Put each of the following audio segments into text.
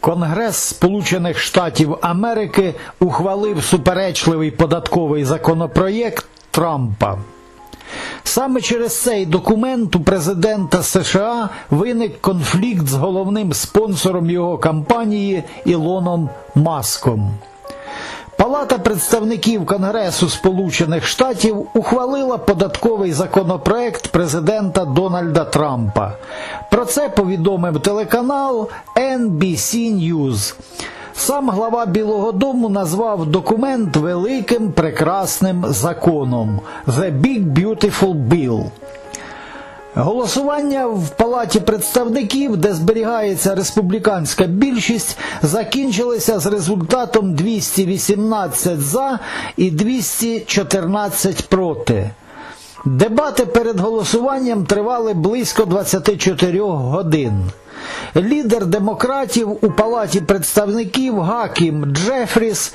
Конгрес Сполучених Штатів Америки ухвалив суперечливий податковий законопроєкт Трампа. Саме через цей документ у президента США виник конфлікт з головним спонсором його кампанії Ілоном Маском. Палата представників Конгресу Сполучених Штатів ухвалила податковий законопроект президента Дональда Трампа. Про це повідомив телеканал NBC News. Сам глава Білого Дому назвав документ великим прекрасним законом The Big Beautiful Bill. Голосування в Палаті представників, де зберігається республіканська більшість, закінчилося з результатом 218 за і 214 проти. Дебати перед голосуванням тривали близько 24 годин. Лідер демократів у Палаті представників Гакім Джефріс,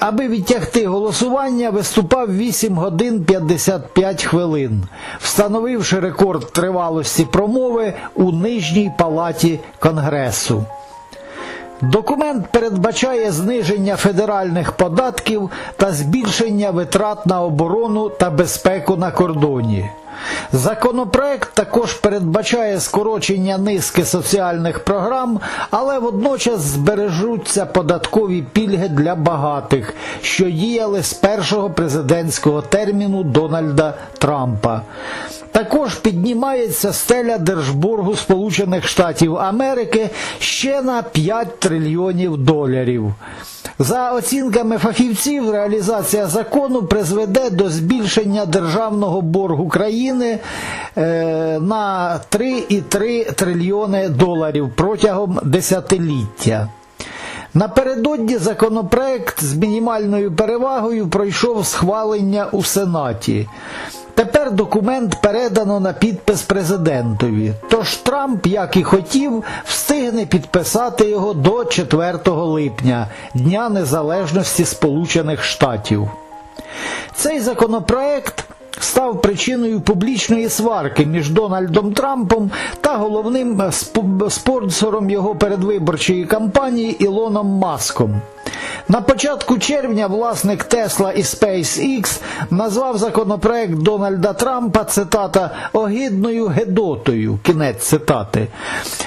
аби відтягти голосування, виступав 8 годин 55 хвилин, встановивши рекорд тривалості промови у нижній палаті Конгресу. Документ передбачає зниження федеральних податків та збільшення витрат на оборону та безпеку на кордоні. Законопроект також передбачає скорочення низки соціальних програм, але водночас збережуться податкові пільги для багатих, що діяли з першого президентського терміну Дональда Трампа. Також піднімається стеля Держборгу Сполучених Штатів Америки ще на 5 трильйонів доларів. За оцінками фахівців, реалізація закону призведе до збільшення державного боргу країни е, на 3,3 трильйони доларів протягом десятиліття. Напередодні законопроект з мінімальною перевагою пройшов схвалення у Сенаті. Тепер документ передано на підпис президентові. Тож Трамп, як і хотів, встигне підписати його до 4 липня, Дня Незалежності Сполучених Штатів. Цей законопроект став причиною публічної сварки між Дональдом Трампом та головним спонсором його передвиборчої кампанії Ілоном Маском. На початку червня власник Тесла і SpaceX назвав законопроект Дональда Трампа цитата огидною гедотою. Кінець цитати.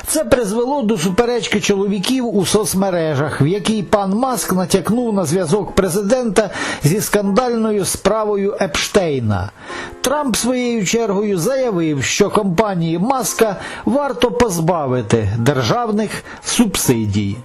Це призвело до суперечки чоловіків у соцмережах, в якій пан Маск натякнув на зв'язок президента зі скандальною справою Епштейна. Трамп своєю чергою заявив, що компанії Маска варто позбавити державних субсидій.